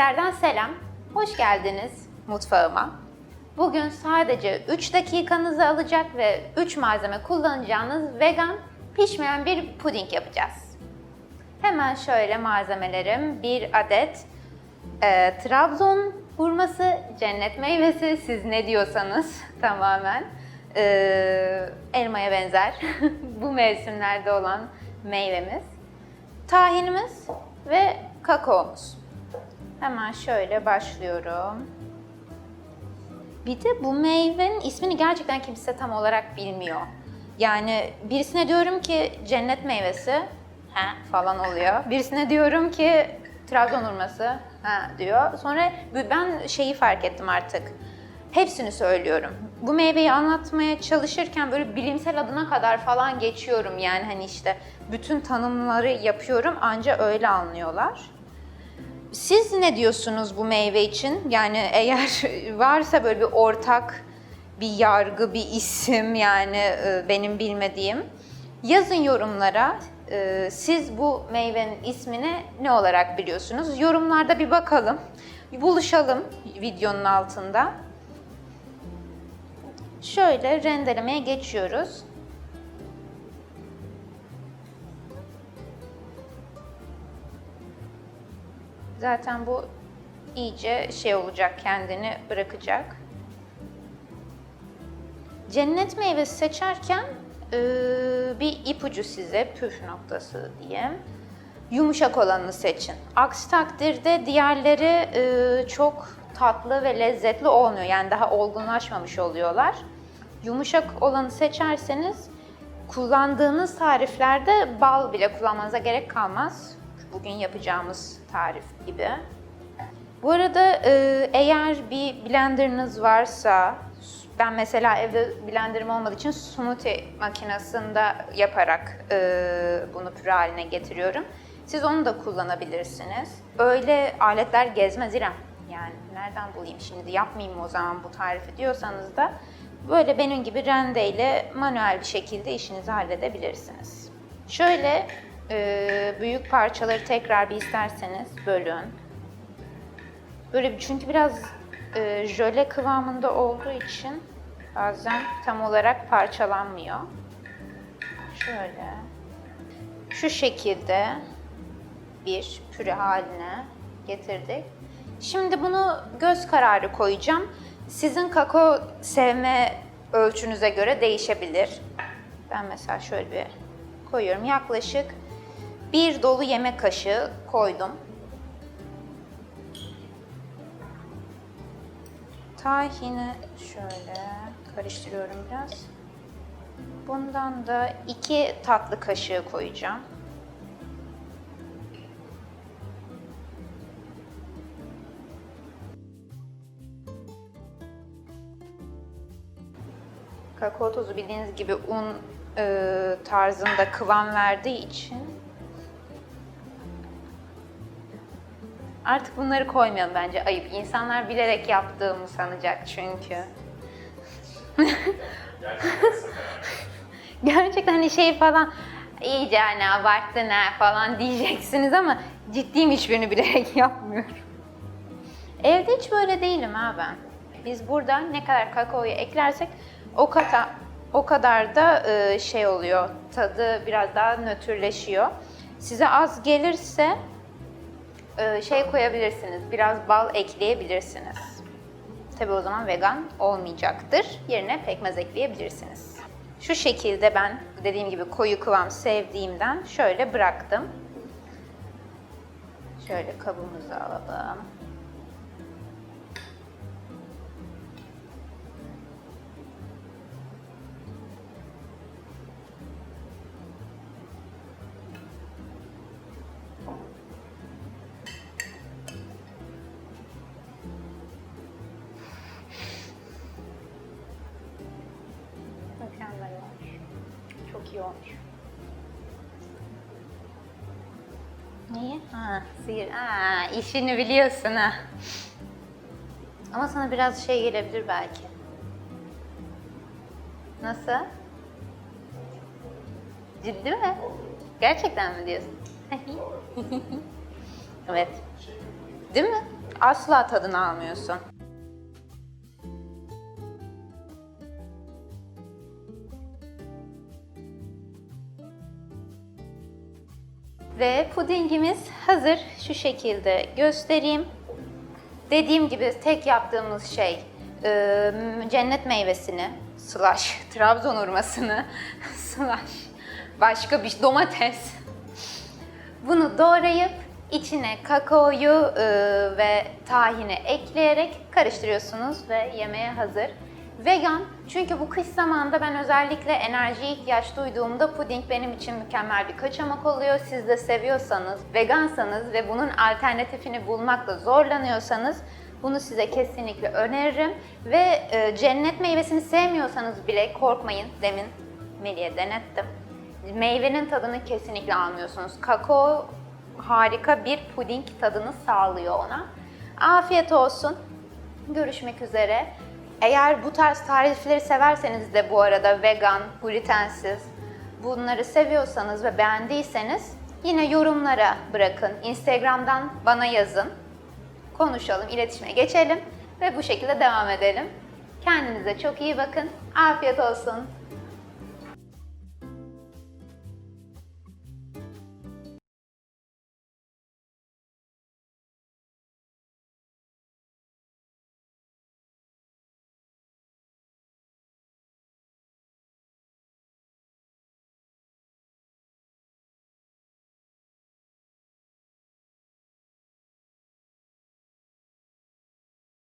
Tekrardan selam. Hoş geldiniz mutfağıma. Bugün sadece 3 dakikanızı alacak ve 3 malzeme kullanacağınız vegan pişmeyen bir puding yapacağız. Hemen şöyle malzemelerim. Bir adet e, Trabzon hurması, cennet meyvesi siz ne diyorsanız tamamen e, elmaya benzer bu mevsimlerde olan meyvemiz. Tahinimiz ve kakaomuz. Hemen şöyle başlıyorum. Bir de bu meyvenin ismini gerçekten kimse tam olarak bilmiyor. Yani birisine diyorum ki cennet meyvesi ha falan oluyor. Birisine diyorum ki Trabzon hurması ha diyor. Sonra ben şeyi fark ettim artık. Hepsini söylüyorum. Bu meyveyi anlatmaya çalışırken böyle bilimsel adına kadar falan geçiyorum yani hani işte bütün tanımları yapıyorum anca öyle anlıyorlar. Siz ne diyorsunuz bu meyve için? Yani eğer varsa böyle bir ortak bir yargı, bir isim yani e, benim bilmediğim yazın yorumlara. E, Siz bu meyvenin ismini ne olarak biliyorsunuz? Yorumlarda bir bakalım. Buluşalım videonun altında. Şöyle rendelemeye geçiyoruz. Zaten bu iyice şey olacak, kendini bırakacak. Cennet meyvesi seçerken e, bir ipucu size, püf noktası diyeyim. Yumuşak olanını seçin. Aksi takdirde diğerleri e, çok tatlı ve lezzetli olmuyor. Yani daha olgunlaşmamış oluyorlar. Yumuşak olanı seçerseniz kullandığınız tariflerde bal bile kullanmanıza gerek kalmaz. Bugün yapacağımız tarif gibi. Bu arada e, eğer bir blenderınız varsa, ben mesela evde blenderim olmadığı için smoothie makinesinde yaparak e, bunu püre haline getiriyorum. Siz onu da kullanabilirsiniz. Öyle aletler gezmez İrem. Yani nereden bulayım şimdi yapmayayım o zaman bu tarifi diyorsanız da böyle benim gibi rendeyle manuel bir şekilde işinizi halledebilirsiniz. Şöyle e, büyük parçaları tekrar bir isterseniz bölün. Böyle çünkü biraz e, jöle kıvamında olduğu için bazen tam olarak parçalanmıyor. Şöyle. Şu şekilde bir püre haline getirdik. Şimdi bunu göz kararı koyacağım. Sizin kakao sevme ölçünüze göre değişebilir. Ben mesela şöyle bir koyuyorum. Yaklaşık bir dolu yemek kaşığı koydum. Tahini şöyle karıştırıyorum biraz. Bundan da iki tatlı kaşığı koyacağım. Kakao tozu bildiğiniz gibi un e, tarzında kıvam verdiği için artık bunları koymayalım bence ayıp. İnsanlar bilerek yaptığımı sanacak çünkü. Gerçekten hani şey falan iyice hani abarttın ha falan diyeceksiniz ama ciddiyim hiçbirini bilerek yapmıyorum. Evde hiç böyle değilim ha ben. Biz burada ne kadar kakaoyu eklersek o kadar o kadar da e, şey oluyor. Tadı biraz daha nötrleşiyor. Size az gelirse şey koyabilirsiniz. Biraz bal ekleyebilirsiniz. Tabi o zaman vegan olmayacaktır. Yerine pekmez ekleyebilirsiniz. Şu şekilde ben dediğim gibi koyu kıvam sevdiğimden şöyle bıraktım. Şöyle kabımızı alalım. Olmuş. Niye? Ha, sihir. Aa, işini biliyorsun ha. Ama sana biraz şey gelebilir belki. Nasıl? Ciddi mi? Gerçekten mi diyorsun? evet. Değil mi? asla tadını almıyorsun. Ve pudingimiz hazır. Şu şekilde göstereyim. Dediğim gibi tek yaptığımız şey e, cennet meyvesini slash Trabzon hurmasını slash başka bir domates bunu doğrayıp içine kakaoyu e, ve tahini ekleyerek karıştırıyorsunuz ve yemeğe hazır. Vegan çünkü bu kış zamanında ben özellikle enerjiye ihtiyaç duyduğumda puding benim için mükemmel bir kaçamak oluyor. Siz de seviyorsanız, vegansanız ve bunun alternatifini bulmakta zorlanıyorsanız bunu size kesinlikle öneririm. Ve e, cennet meyvesini sevmiyorsanız bile korkmayın. Demin Melih'e denettim. Meyvenin tadını kesinlikle almıyorsunuz. Kakao harika bir puding tadını sağlıyor ona. Afiyet olsun. Görüşmek üzere. Eğer bu tarz tarifleri severseniz de bu arada vegan, glutensiz bunları seviyorsanız ve beğendiyseniz yine yorumlara bırakın. Instagram'dan bana yazın. Konuşalım, iletişime geçelim ve bu şekilde devam edelim. Kendinize çok iyi bakın. Afiyet olsun.